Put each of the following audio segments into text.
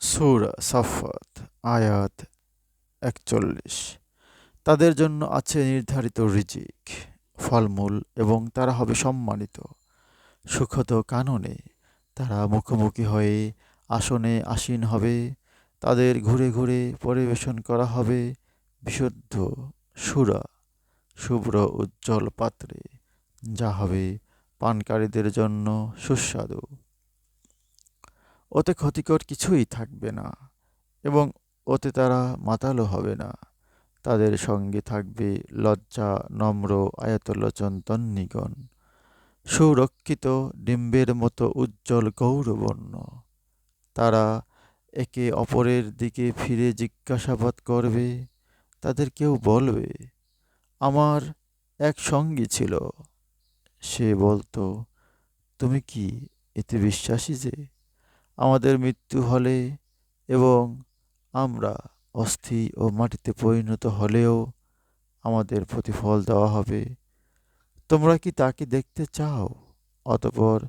সূরা সাফফাত, আয়াত একচল্লিশ। তাদের জন্য আছে নির্ধারিত রিজিক, ফলমূল এবং তারা হবে সম্মানিত। সুখত কাননে তারা মুখোমুখি হয়ে আসনে আসীন হবে, তাদের ঘুরে ঘুরে পরিবেশন করা হবে বিশুদ্ধ সুরা, শুভ্র উজ্জ্বল পাত্রে, যা হবে পানকারীদের জন্য সুস্বাদু। ওতে ক্ষতিকর কিছুই থাকবে না এবং ওতে তারা মাতালও হবে না। তাদের সঙ্গে থাকবে লজ্জা, নম্র আয়তলোচন তন্নিগণ, সুরক্ষিত ডিম্বের মতো উজ্জ্বল গৌরবর্ণ। তারা একে অপরের দিকে ফিরে জিজ্ঞাসাবাদ করবে, তাদের কেউ বলবে, আমার এক সঙ্গী ছিল। সে বলতো, তুমি কি এতে বিশ্বাসী যে আমাদের মৃত্যু হলে এবং আমরা অস্থি ও মাটিতে পরিণত হলেও আমাদের প্রতিফল দেওয়া হবে। তোমরা কি তাকে দেখতে চাও? অতপর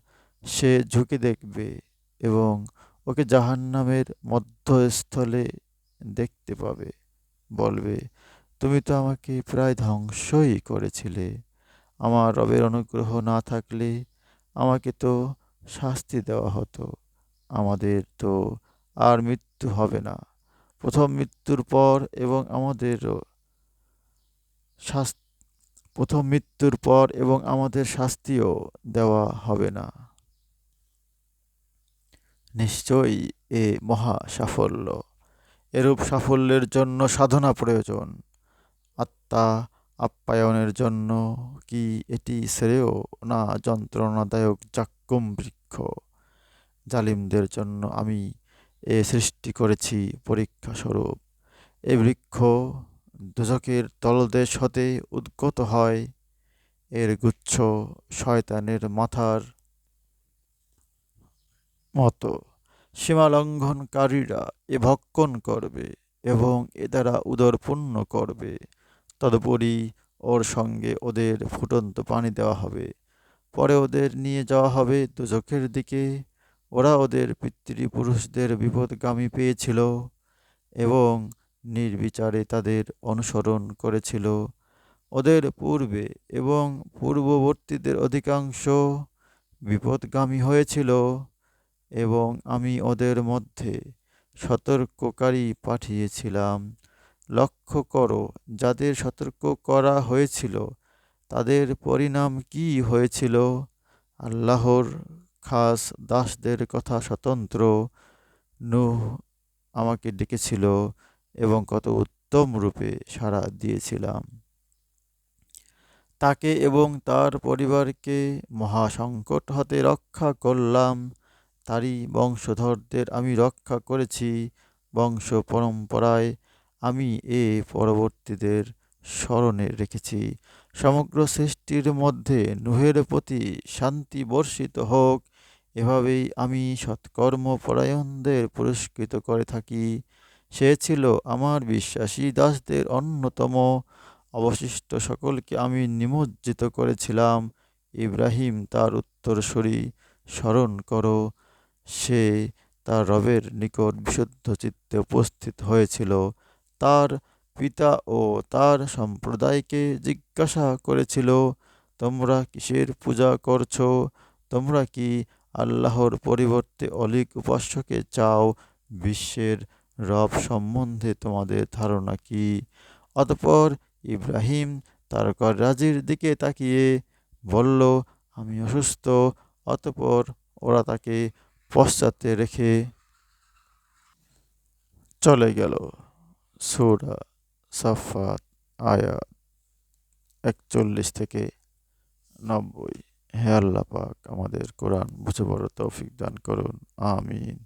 সে ঝুঁকে দেখবে এবং ওকে জাহান্নামের মধ্যস্থলে দেখতে পাবে। বলবে, তুমি তো আমাকে প্রায় ধ্বংসই করেছিলে। আমার রবের অনুগ্রহ না থাকলে আমাকে তো শাস্তি দেওয়া হতো। আমাদের তো আর মৃত্যু হবে না। প্রথম মৃত্যুর পর এবং আমাদেরও প্রথম মৃত্যুর পর এবং আমাদের শাস্তিও দেওয়া হবে না। নিশ্চয়ই এ মহা সাফল্য। এরূপ সাফল্যের জন্য সাধনা প্রয়োজন। আত্মা আপ্যায়নের জন্য কি এটি শ্রেয় না যন্ত্রণাদায়ক জাক্কুম বৃক্ষ? জালিমদের জন্য আমি এ সৃষ্টি করেছি পরীক্ষা স্বরূপ। এ বৃক্ষ দুজকের তলদেশ হতে উদ্গত হয়। এর গুচ্ছ শয়তানের মাথার মতো। সীমালঙ্ঘনকারীরা এ ভক্ষণ করবে এবং এ দ্বারা উদর পূর্ণ করবে। তদুপরি ওর সঙ্গে ওদের ফুটন্ত পানি দেওয়া হবে। পরে ওদের নিয়ে যাওয়া হবে দুজকের দিকে। ওরা ওদের পিতৃপুরুষদের বিপদগামী পেয়েছিল এবং নির্বিচারে তাদের অনুসরণ করেছিল। ওদের পূর্বে এবং পূর্ববর্তীদের অধিকাংশ বিপদগামী হয়েছিল এবং আমি ওদের মধ্যে সতর্ককারী পাঠিয়েছিলাম। লক্ষ্য করো, যাদের সতর্ক করা হয়েছিল, তাদের পরিণাম কি হয়েছিল? আল্লাহর খাস দাসদের কথা স্বতন্ত্র। নূহ আমাকে ডেকেছিল এবং কত উত্তম রূপে সাড়া দিয়েছিলাম। তাকে এবং তার পরিবারকে মহাসংকট হতে রক্ষা করলাম। তারই বংশধরদের আমি রক্ষা করেছি। বংশ পরম্পরায় আমি এ পরবর্তীদের স্মরণে রেখেছি। সমগ্র সৃষ্টির মধ্যে নুহের প্রতি শান্তি বর্ষিত হোক। এভাবেই আমি সৎকর্মপরায়ণদের পুরস্কৃত করে থাকি। সে ছিল আমার বিশ্বাসী দাসদের অন্যতম। অবশিষ্ট সকলকে আমি নিমজ্জিত করেছিলাম। ইব্রাহিম তার উত্তরসূরি স্মরণ করো। সে তার রবের নিকট বিশুদ্ধ চিত্তে উপস্থিত হয়েছিল। তার পিতা ও তার সম্প্রদায়কে জিজ্ঞাসা করেছিল, তোমরা কিসের পূজা করছ? তোমরা কি আল্লাহর পরিবর্তে অলিক উপাস্যকে চাও বিশ্বের রব সম্বন্ধে তোমাদের ধারণা কি? অতপর ইব্রাহিম তার রাজির দিকে তাকিয়ে বলল, আমি অসুস্থ। অতপর ওরা তাকে পশ্চাতে রেখে চলে গেল। সুরা সাফাত আয়াত একচল্লিশ থেকে নব্বই। হে আল্লাহ পাক আমাদের কোরআন বুঝে বড় তৌফিক দান করুন আমিন।